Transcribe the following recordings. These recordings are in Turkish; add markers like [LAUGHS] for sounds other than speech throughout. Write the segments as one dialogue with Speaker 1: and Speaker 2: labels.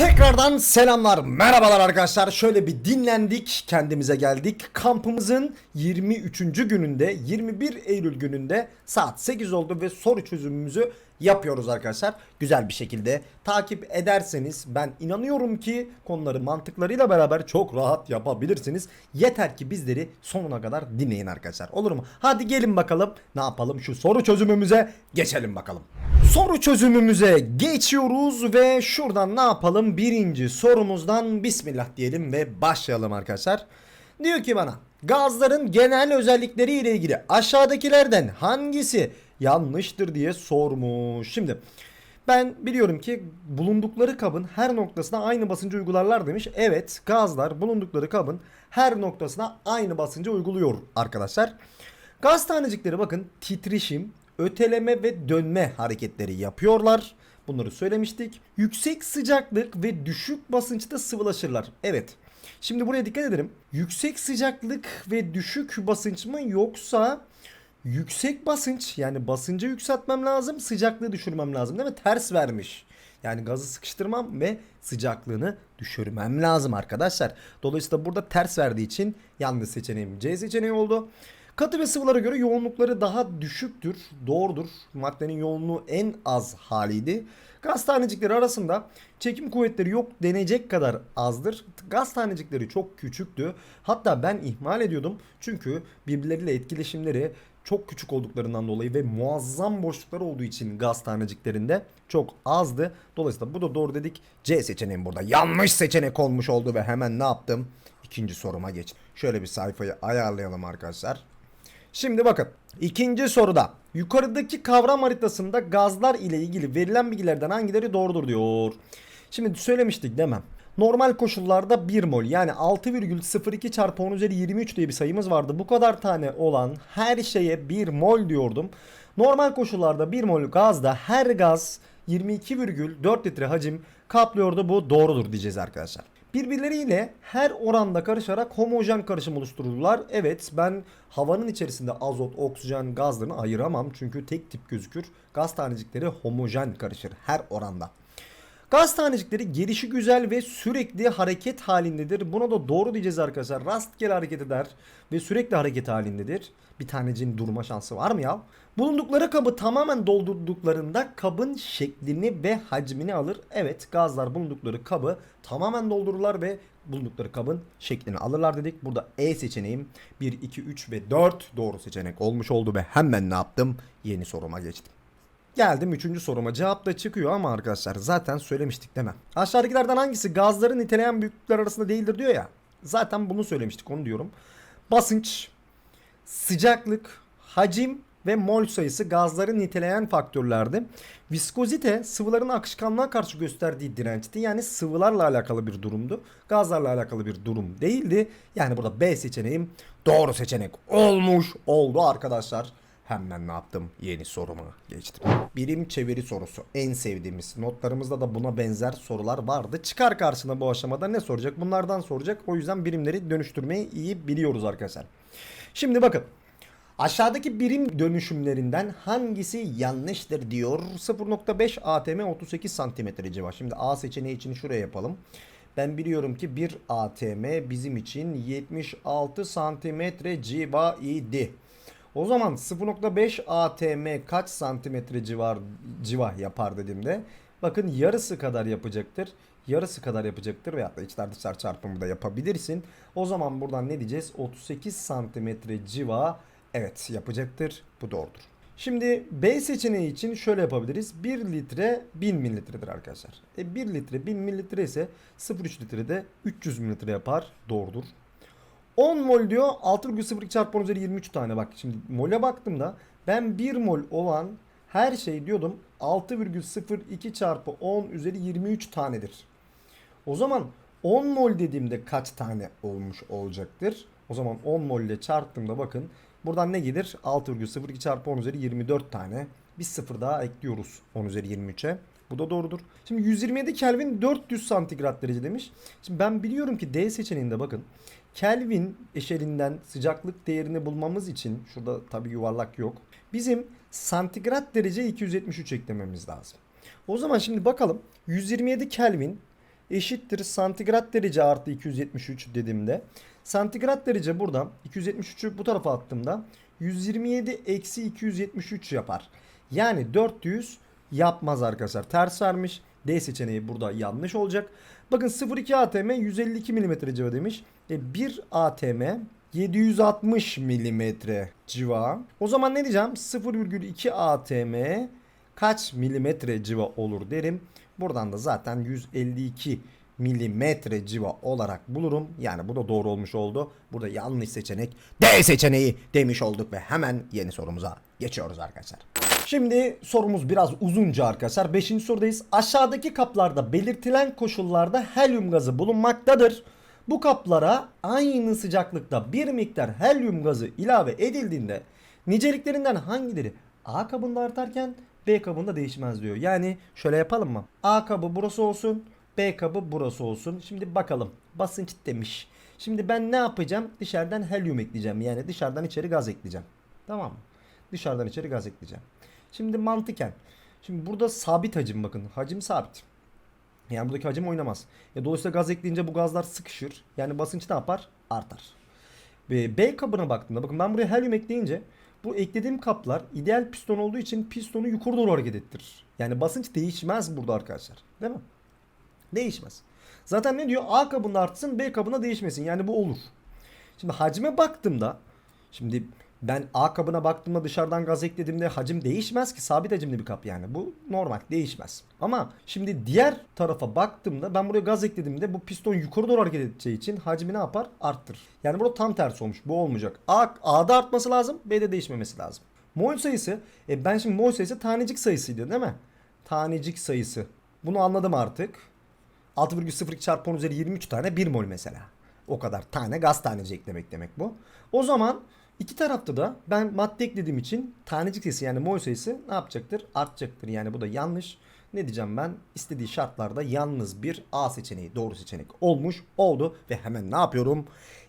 Speaker 1: Tekrardan selamlar, merhabalar arkadaşlar. Şöyle bir dinlendik, kendimize geldik. Kampımızın 23. gününde, 21 Eylül gününde saat 8 oldu ve soru çözümümüzü yapıyoruz arkadaşlar. Güzel bir şekilde takip ederseniz ben inanıyorum ki konuları mantıklarıyla beraber çok rahat yapabilirsiniz. Yeter ki bizleri sonuna kadar dinleyin arkadaşlar. Olur mu? Hadi gelin bakalım ne yapalım şu soru çözümümüze geçelim bakalım. Soru çözümümüze geçiyoruz ve şuradan ne yapalım? Birinci sorumuzdan Bismillah diyelim ve başlayalım arkadaşlar. Diyor ki bana gazların genel özellikleri ile ilgili aşağıdakilerden hangisi yanlıştır diye sormuş. Şimdi ben biliyorum ki bulundukları kabın her noktasına aynı basıncı uygularlar demiş. Evet gazlar bulundukları kabın her noktasına aynı basıncı uyguluyor arkadaşlar. Gaz tanecikleri bakın titreşim, öteleme ve dönme hareketleri yapıyorlar. Bunları söylemiştik. Yüksek sıcaklık ve düşük basınçta sıvılaşırlar. Evet. Şimdi buraya dikkat edelim. Yüksek sıcaklık ve düşük basınç mı yoksa yüksek basınç yani basıncı yükseltmem lazım sıcaklığı düşürmem lazım değil mi? Ters vermiş. Yani gazı sıkıştırmam ve sıcaklığını düşürmem lazım arkadaşlar. Dolayısıyla burada ters verdiği için yanlış seçeneğim C seçeneği oldu. Katı ve sıvılara göre yoğunlukları daha düşüktür. Doğrudur. Maddenin yoğunluğu en az haliydi. Gaz tanecikleri arasında çekim kuvvetleri yok denecek kadar azdır. Gaz tanecikleri çok küçüktü. Hatta ben ihmal ediyordum. Çünkü birbirleriyle etkileşimleri çok küçük olduklarından dolayı ve muazzam boşluklar olduğu için gaz taneciklerinde çok azdı. Dolayısıyla bu da doğru dedik. C seçeneğim burada yanlış seçenek olmuş oldu ve hemen ne yaptım? İkinci soruma geçtim. Şöyle bir sayfayı ayarlayalım arkadaşlar. Şimdi bakın ikinci soruda yukarıdaki kavram haritasında gazlar ile ilgili verilen bilgilerden hangileri doğrudur diyor. Şimdi söylemiştik demem. Normal koşullarda 1 mol yani 6,02 çarpı 10 üzeri 23 diye bir sayımız vardı. Bu kadar tane olan her şeye 1 mol diyordum. Normal koşullarda 1 mol gazda her gaz 22,4 litre hacim kaplıyordu. Bu doğrudur diyeceğiz arkadaşlar. Birbirleriyle her oranda karışarak homojen karışım oluştururlar. Evet ben havanın içerisinde azot, oksijen gazlarını ayıramam. Çünkü tek tip gözükür. Gaz tanecikleri homojen karışır her oranda. Gaz tanecikleri gelişi güzel ve sürekli hareket halindedir. Buna da doğru diyeceğiz arkadaşlar. Rastgele hareket eder ve sürekli hareket halindedir. Bir taneciğin durma şansı var mı ya? Bulundukları kabı tamamen doldurduklarında kabın şeklini ve hacmini alır. Evet gazlar bulundukları kabı tamamen doldururlar ve bulundukları kabın şeklini alırlar dedik. Burada E seçeneğim 1, 2, 3 ve 4 doğru seçenek olmuş oldu ve hemen ne yaptım? Yeni soruma geçtim. Geldim üçüncü soruma. Cevap da çıkıyor ama arkadaşlar zaten söylemiştik mi? Aşağıdakilerden hangisi gazları niteleyen büyüklükler arasında değildir diyor ya. Zaten bunu söylemiştik onu diyorum. Basınç, sıcaklık, hacim ve mol sayısı gazları niteleyen faktörlerdi. Viskozite sıvıların akışkanlığa karşı gösterdiği dirençti. Yani sıvılarla alakalı bir durumdu. Gazlarla alakalı bir durum değildi. Yani burada B seçeneğim doğru seçenek olmuş oldu arkadaşlar. Hemen ne yaptım? Yeni soruma geçtim. Birim çeviri sorusu. En sevdiğimiz. Notlarımızda da buna benzer sorular vardı. Çıkar karşına bu aşamada ne soracak? Bunlardan soracak. O yüzden birimleri dönüştürmeyi iyi biliyoruz arkadaşlar. Şimdi bakın. Aşağıdaki birim dönüşümlerinden hangisi yanlıştır diyor. 0.5 atm 38 santimetre civa. Şimdi A seçeneği için şuraya yapalım. Ben biliyorum ki 1 atm bizim için 76 santimetre civa idi. O zaman 0.5 atm kaç santimetre civar civa yapar dediğimde bakın yarısı kadar yapacaktır. Yarısı kadar yapacaktır veyahut da içler dışlar çarpımı da yapabilirsin. O zaman buradan ne diyeceğiz? 38 santimetre civa evet yapacaktır. Bu doğrudur. Şimdi B seçeneği için şöyle yapabiliriz. 1 litre 1000 mililitredir arkadaşlar. E 1 litre 1000 mililitre ise 0,3 litre de 300 mililitre yapar. Doğrudur. 10 mol diyor 6,02 çarpı 10 üzeri 23 tane bak şimdi mole baktığımda ben 1 mol olan her şey diyordum 6,02 çarpı 10 üzeri 23 tanedir. O zaman 10 mol dediğimde kaç tane olmuş olacaktır? O zaman 10 mol ile çarptığımda bakın buradan ne gelir? 6,02 çarpı 10 üzeri 24 tane. Bir sıfır daha ekliyoruz 10 üzeri 23'e. Bu da doğrudur. Şimdi 127 Kelvin 400 santigrat derece demiş. Şimdi ben biliyorum ki D seçeneğinde bakın. Kelvin eşelinden sıcaklık değerini bulmamız için şurada tabi yuvarlak yok. Bizim santigrat derece 273 eklememiz lazım. O zaman şimdi bakalım 127 Kelvin eşittir santigrat derece artı 273 dediğimde santigrat derece buradan 273'ü bu tarafa attığımda 127 eksi 273 yapar. Yani 400 yapmaz arkadaşlar. Ters vermiş. D seçeneği burada yanlış olacak. Bakın 0.2 ATM 152 mm civa demiş. E 1 ATM 760 mm civa. O zaman ne diyeceğim? 0,2 ATM kaç milimetre civa olur derim. Buradan da zaten 152 milimetre civa olarak bulurum. Yani bu da doğru olmuş oldu. Burada yanlış seçenek D seçeneği demiş olduk ve hemen yeni sorumuza geçiyoruz arkadaşlar. Şimdi sorumuz biraz uzunca arkadaşlar. 5. sorudayız. Aşağıdaki kaplarda belirtilen koşullarda helyum gazı bulunmaktadır. Bu kaplara aynı sıcaklıkta bir miktar helyum gazı ilave edildiğinde niceliklerinden hangileri A kabında artarken B kabında değişmez diyor. Yani şöyle yapalım mı? A kabı burası olsun. B kabı burası olsun. Şimdi bakalım. Basınç demiş. Şimdi ben ne yapacağım? Dışarıdan helyum ekleyeceğim. Yani dışarıdan içeri gaz ekleyeceğim. Tamam mı? Dışarıdan içeri gaz ekleyeceğim. Şimdi mantıken. Şimdi burada sabit hacim bakın. Hacim sabit. Yani buradaki hacim oynamaz. E, dolayısıyla gaz ekleyince bu gazlar sıkışır. Yani basınç ne yapar? Artar. Ve B kabına baktığımda bakın ben buraya helyum ekleyince bu eklediğim kaplar ideal piston olduğu için pistonu yukarı doğru hareket ettirir. Yani basınç değişmez burada arkadaşlar. Değil mi? Değişmez. Zaten ne diyor? A kabında artsın B kabında değişmesin. Yani bu olur. Şimdi hacme baktığımda şimdi ben A kabına baktığımda dışarıdan gaz eklediğimde hacim değişmez ki sabit hacimli bir kap yani. Bu normal değişmez. Ama şimdi diğer tarafa baktığımda ben buraya gaz eklediğimde bu piston yukarı doğru hareket edeceği için hacmi ne yapar? Arttırır. Yani burada tam tersi olmuş. Bu olmayacak. A, A'da artması lazım B'de değişmemesi lazım. Mol sayısı e ben şimdi mol sayısı tanecik sayısıydı değil mi? Tanecik sayısı. Bunu anladım artık. 6,02 çarpı 10 üzeri 23 tane 1 mol mesela. O kadar tane gaz taneci eklemek demek bu. O zaman iki tarafta da ben madde eklediğim için tanecik sayısı yani mol sayısı ne yapacaktır? Artacaktır. Yani bu da yanlış. Ne diyeceğim ben? İstediği şartlarda yalnız bir A seçeneği doğru seçenek olmuş oldu. Ve hemen ne yapıyorum?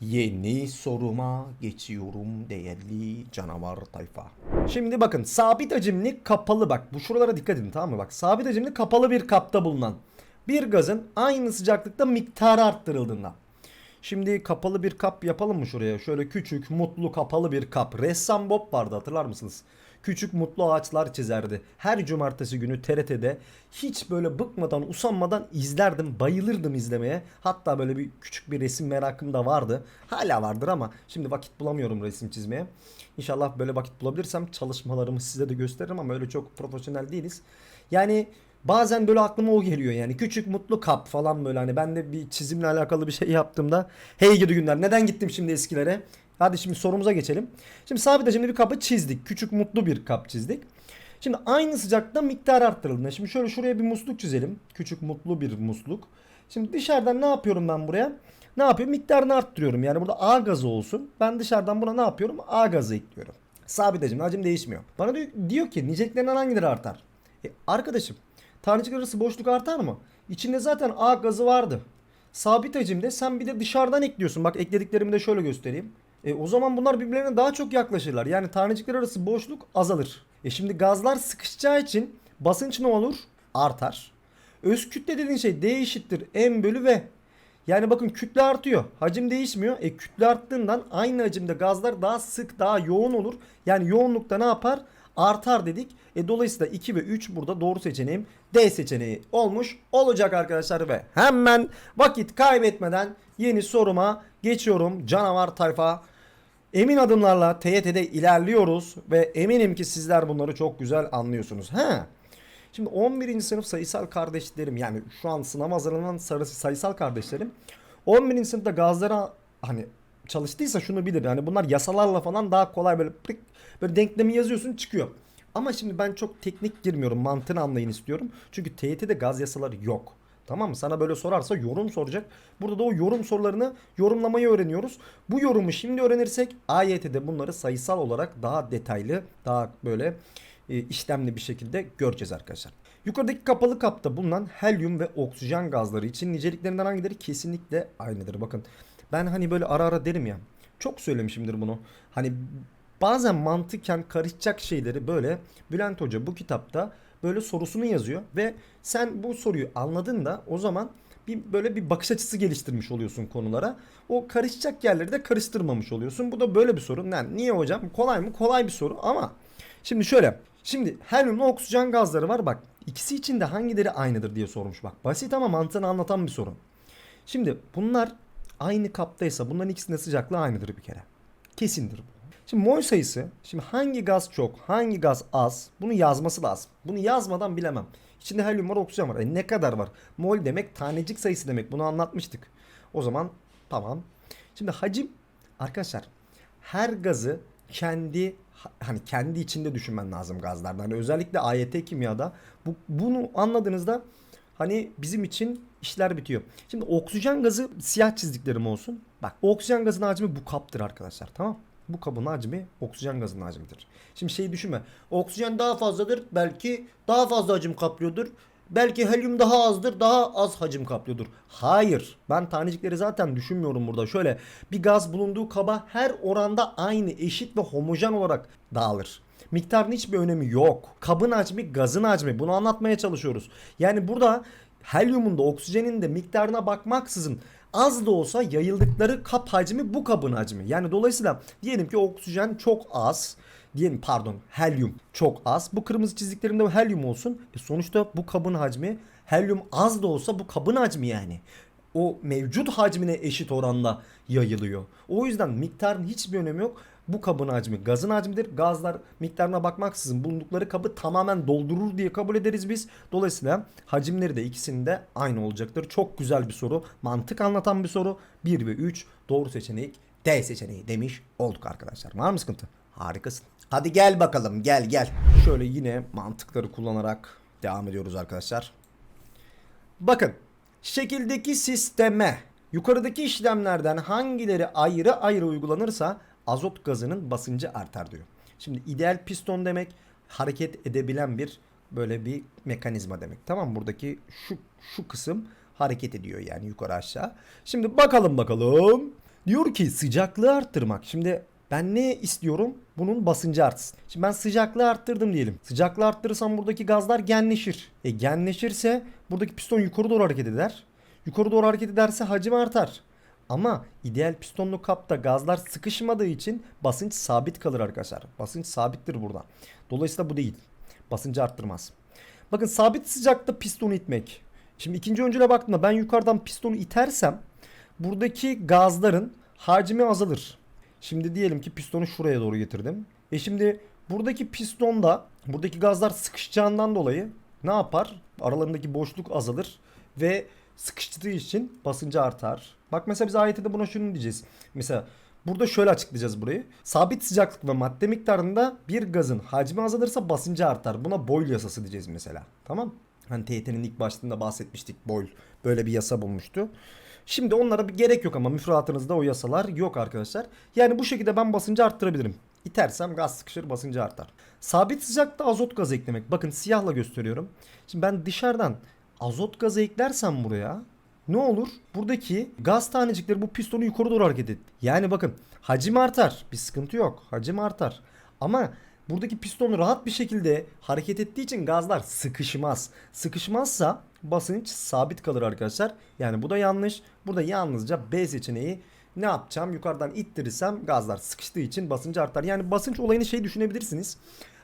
Speaker 1: Yeni soruma geçiyorum değerli canavar tayfa. Şimdi bakın sabit hacimli kapalı bak bu şuralara dikkat edin tamam mı? Bak sabit hacimli kapalı bir kapta bulunan bir gazın aynı sıcaklıkta miktarı arttırıldığında. Şimdi kapalı bir kap yapalım mı şuraya? Şöyle küçük, mutlu, kapalı bir kap. Ressam Bob vardı hatırlar mısınız? Küçük mutlu ağaçlar çizerdi. Her cumartesi günü TRT'de hiç böyle bıkmadan, usanmadan izlerdim. Bayılırdım izlemeye. Hatta böyle bir küçük bir resim merakım da vardı. Hala vardır ama şimdi vakit bulamıyorum resim çizmeye. İnşallah böyle vakit bulabilirsem çalışmalarımı size de gösteririm ama öyle çok profesyonel değiliz. Yani Bazen böyle aklıma o geliyor yani. Küçük mutlu kap falan böyle. Hani ben de bir çizimle alakalı bir şey yaptığımda hey gidi günler neden gittim şimdi eskilere? Hadi şimdi sorumuza geçelim. Şimdi sabit hacimli bir kapı çizdik. Küçük mutlu bir kap çizdik. Şimdi aynı sıcakta miktar arttırıldığında şimdi şöyle şuraya bir musluk çizelim. Küçük mutlu bir musluk. Şimdi dışarıdan ne yapıyorum ben buraya? Ne yapıyorum? Miktarını arttırıyorum. Yani burada A gazı olsun. Ben dışarıdan buna ne yapıyorum? A gazı ekliyorum. Sabit hacimli hacim değişmiyor. Bana diyor, diyor ki niceliklerinden hangileri artar? E, arkadaşım Tanecik arası boşluk artar mı? İçinde zaten A gazı vardı. Sabit hacimde sen bir de dışarıdan ekliyorsun. Bak eklediklerimi de şöyle göstereyim. E, o zaman bunlar birbirlerine daha çok yaklaşırlar. Yani tanecikler arası boşluk azalır. E şimdi gazlar sıkışacağı için basınç ne olur? Artar. Öz kütle dediğin şey D eşittir M bölü V. Yani bakın kütle artıyor. Hacim değişmiyor. E kütle arttığından aynı hacimde gazlar daha sık daha yoğun olur. Yani yoğunlukta ne yapar? artar dedik. E, dolayısıyla 2 ve 3 burada doğru seçeneğim D seçeneği olmuş olacak arkadaşlar ve hemen vakit kaybetmeden yeni soruma geçiyorum canavar tayfa. Emin adımlarla TYT'de ilerliyoruz ve eminim ki sizler bunları çok güzel anlıyorsunuz. He. Şimdi 11. sınıf sayısal kardeşlerim yani şu an sınav hazırlanan sayısal kardeşlerim 11. sınıfta gazlara hani çalıştıysa şunu bilir. Yani bunlar yasalarla falan daha kolay böyle böyle denklemi yazıyorsun çıkıyor. Ama şimdi ben çok teknik girmiyorum. Mantığını anlayın istiyorum. Çünkü TYT'de gaz yasaları yok. Tamam mı? Sana böyle sorarsa yorum soracak. Burada da o yorum sorularını yorumlamayı öğreniyoruz. Bu yorumu şimdi öğrenirsek AYT'de bunları sayısal olarak daha detaylı, daha böyle e, işlemli bir şekilde göreceğiz arkadaşlar. Yukarıdaki kapalı kapta bulunan helyum ve oksijen gazları için niceliklerinden hangileri kesinlikle aynıdır. Bakın ben hani böyle ara ara derim ya. Çok söylemişimdir bunu. Hani bazen mantıken karışacak şeyleri böyle Bülent Hoca bu kitapta böyle sorusunu yazıyor ve sen bu soruyu anladın da o zaman bir böyle bir bakış açısı geliştirmiş oluyorsun konulara. O karışacak yerleri de karıştırmamış oluyorsun. Bu da böyle bir sorun. Yani niye hocam? Kolay mı? Kolay bir soru ama şimdi şöyle. Şimdi helyumla oksijen gazları var bak. İkisi için de hangileri aynıdır diye sormuş bak. Basit ama mantığını anlatan bir soru. Şimdi bunlar aynı kaptaysa bunların ikisinin de sıcaklığı aynıdır bir kere. Kesindir bu. Şimdi mol sayısı, şimdi hangi gaz çok, hangi gaz az bunu yazması lazım. Bunu yazmadan bilemem. İçinde helyum var, oksijen var. E ne kadar var? Mol demek tanecik sayısı demek. Bunu anlatmıştık. O zaman tamam. Şimdi hacim arkadaşlar her gazı kendi hani kendi içinde düşünmen lazım gazlardan. Hani özellikle AYT kimyada bu, bunu anladığınızda hani bizim için işler bitiyor. Şimdi oksijen gazı siyah çizdiklerim olsun. Bak oksijen gazının hacmi bu kaptır arkadaşlar tamam bu kabın hacmi oksijen gazının hacmidir. Şimdi şeyi düşünme. Oksijen daha fazladır. Belki daha fazla hacim kaplıyordur. Belki helyum daha azdır. Daha az hacim kaplıyordur. Hayır. Ben tanecikleri zaten düşünmüyorum burada. Şöyle bir gaz bulunduğu kaba her oranda aynı eşit ve homojen olarak dağılır. Miktarın hiçbir önemi yok. Kabın hacmi gazın hacmi. Bunu anlatmaya çalışıyoruz. Yani burada helyumun da oksijenin de miktarına bakmaksızın az da olsa yayıldıkları kap hacmi bu kabın hacmi. Yani dolayısıyla diyelim ki oksijen çok az. Diyelim pardon helyum çok az. Bu kırmızı çizdiklerimde helyum olsun. E sonuçta bu kabın hacmi helyum az da olsa bu kabın hacmi yani. O mevcut hacmine eşit oranda yayılıyor. O yüzden miktarın hiçbir önemi yok. Bu kabın hacmi gazın hacmidir. Gazlar miktarına bakmaksızın bulundukları kabı tamamen doldurur diye kabul ederiz biz. Dolayısıyla hacimleri de ikisinin de aynı olacaktır. Çok güzel bir soru. Mantık anlatan bir soru. 1 ve 3 doğru seçenek D seçeneği demiş olduk arkadaşlar. Var mı sıkıntı? Harikasın. Hadi gel bakalım gel gel. Şöyle yine mantıkları kullanarak devam ediyoruz arkadaşlar. Bakın şekildeki sisteme yukarıdaki işlemlerden hangileri ayrı ayrı uygulanırsa azot gazının basıncı artar diyor. Şimdi ideal piston demek hareket edebilen bir böyle bir mekanizma demek. Tamam buradaki şu şu kısım hareket ediyor yani yukarı aşağı. Şimdi bakalım bakalım. Diyor ki sıcaklığı arttırmak. Şimdi ben ne istiyorum? Bunun basıncı artsın. Şimdi ben sıcaklığı arttırdım diyelim. Sıcaklığı arttırırsam buradaki gazlar genleşir. E genleşirse buradaki piston yukarı doğru hareket eder. Yukarı doğru hareket ederse hacim artar. Ama ideal pistonlu kapta gazlar sıkışmadığı için basınç sabit kalır arkadaşlar. Basınç sabittir burada. Dolayısıyla bu değil. Basıncı arttırmaz. Bakın sabit sıcakta pistonu itmek. Şimdi ikinci öncüle baktığımda ben yukarıdan pistonu itersem buradaki gazların hacmi azalır. Şimdi diyelim ki pistonu şuraya doğru getirdim. E şimdi buradaki pistonda buradaki gazlar sıkışacağından dolayı ne yapar? Aralarındaki boşluk azalır ve sıkıştığı için basıncı artar. Bak mesela biz ayette buna şunu diyeceğiz. Mesela burada şöyle açıklayacağız burayı. Sabit sıcaklık ve madde miktarında bir gazın hacmi azalırsa basıncı artar. Buna Boyle yasası diyeceğiz mesela. Tamam? Hani TYT'nin ilk başlığında bahsetmiştik Boyle. Böyle bir yasa bulmuştu. Şimdi onlara bir gerek yok ama müfredatınızda o yasalar yok arkadaşlar. Yani bu şekilde ben basıncı arttırabilirim. İtersem gaz sıkışır basıncı artar. Sabit sıcakta azot gazı eklemek. Bakın siyahla gösteriyorum. Şimdi ben dışarıdan azot gazı eklersem buraya ne olur? Buradaki gaz tanecikleri bu pistonu yukarı doğru hareket et. Yani bakın hacim artar. Bir sıkıntı yok. Hacim artar. Ama buradaki piston rahat bir şekilde hareket ettiği için gazlar sıkışmaz. Sıkışmazsa basınç sabit kalır arkadaşlar. Yani bu da yanlış. Burada yalnızca B seçeneği ne yapacağım? Yukarıdan ittirirsem gazlar sıkıştığı için basınç artar. Yani basınç olayını şey düşünebilirsiniz.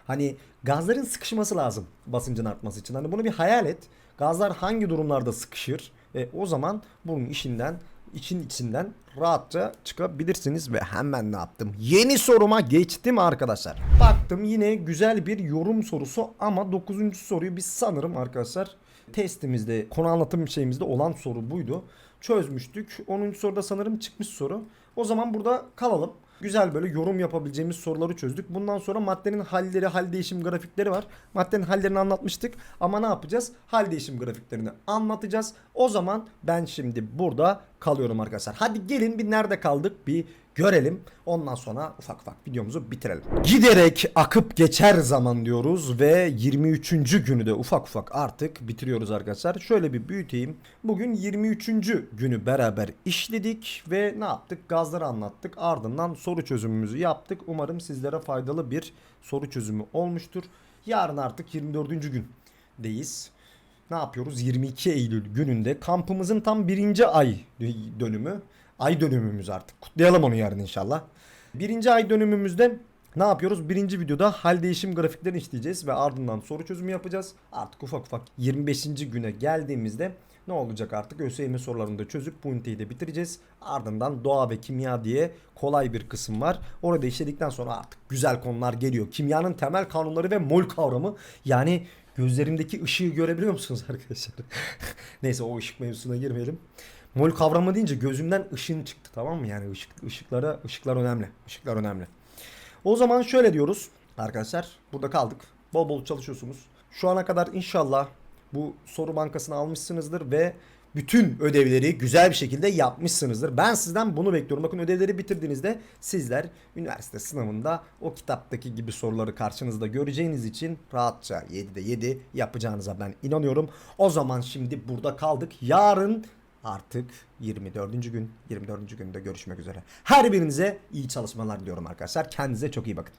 Speaker 1: Hani gazların sıkışması lazım basıncın artması için. Hani bunu bir hayal et. Gazlar hangi durumlarda sıkışır? E, o zaman bunun işinden için içinden rahatça çıkabilirsiniz ve hemen ne yaptım? Yeni soruma geçtim arkadaşlar. Baktım yine güzel bir yorum sorusu ama 9. soruyu biz sanırım arkadaşlar testimizde konu anlatım şeyimizde olan soru buydu. Çözmüştük. 10. soruda sanırım çıkmış soru. O zaman burada kalalım. Güzel böyle yorum yapabileceğimiz soruları çözdük. Bundan sonra maddenin halleri, hal değişim grafikleri var. Maddenin hallerini anlatmıştık. Ama ne yapacağız? Hal değişim grafiklerini anlatacağız. O zaman ben şimdi burada kalıyorum arkadaşlar. Hadi gelin bir nerede kaldık bir görelim. Ondan sonra ufak ufak videomuzu bitirelim. Giderek akıp geçer zaman diyoruz ve 23. günü de ufak ufak artık bitiriyoruz arkadaşlar. Şöyle bir büyüteyim. Bugün 23. günü beraber işledik ve ne yaptık? Gazları anlattık. Ardından soru çözümümüzü yaptık. Umarım sizlere faydalı bir soru çözümü olmuştur. Yarın artık 24. gündeyiz. ne yapıyoruz? 22 Eylül gününde kampımızın tam birinci ay dönümü. Ay dönümümüz artık. Kutlayalım onu yarın inşallah. Birinci ay dönümümüzde ne yapıyoruz? Birinci videoda hal değişim grafiklerini işleyeceğiz ve ardından soru çözümü yapacağız. Artık ufak ufak 25. güne geldiğimizde ne olacak artık? ÖSYM sorularını da çözüp bu üniteyi de bitireceğiz. Ardından doğa ve kimya diye kolay bir kısım var. Orada işledikten sonra artık güzel konular geliyor. Kimyanın temel kanunları ve mol kavramı. Yani gözlerimdeki ışığı görebiliyor musunuz [LAUGHS] arkadaşlar? Neyse o ışık mevzusuna girmeyelim. Mol kavramı deyince gözümden ışın çıktı tamam mı? Yani ışık, ışıklara, ışıklar önemli. Işıklar önemli. O zaman şöyle diyoruz arkadaşlar. Burada kaldık. Bol bol çalışıyorsunuz. Şu ana kadar inşallah bu soru bankasını almışsınızdır ve bütün ödevleri güzel bir şekilde yapmışsınızdır. Ben sizden bunu bekliyorum. Bakın ödevleri bitirdiğinizde sizler üniversite sınavında o kitaptaki gibi soruları karşınızda göreceğiniz için rahatça 7'de 7 yapacağınıza ben inanıyorum. O zaman şimdi burada kaldık. Yarın artık 24. gün 24. günde görüşmek üzere. Her birinize iyi çalışmalar diliyorum arkadaşlar. Kendinize çok iyi bakın.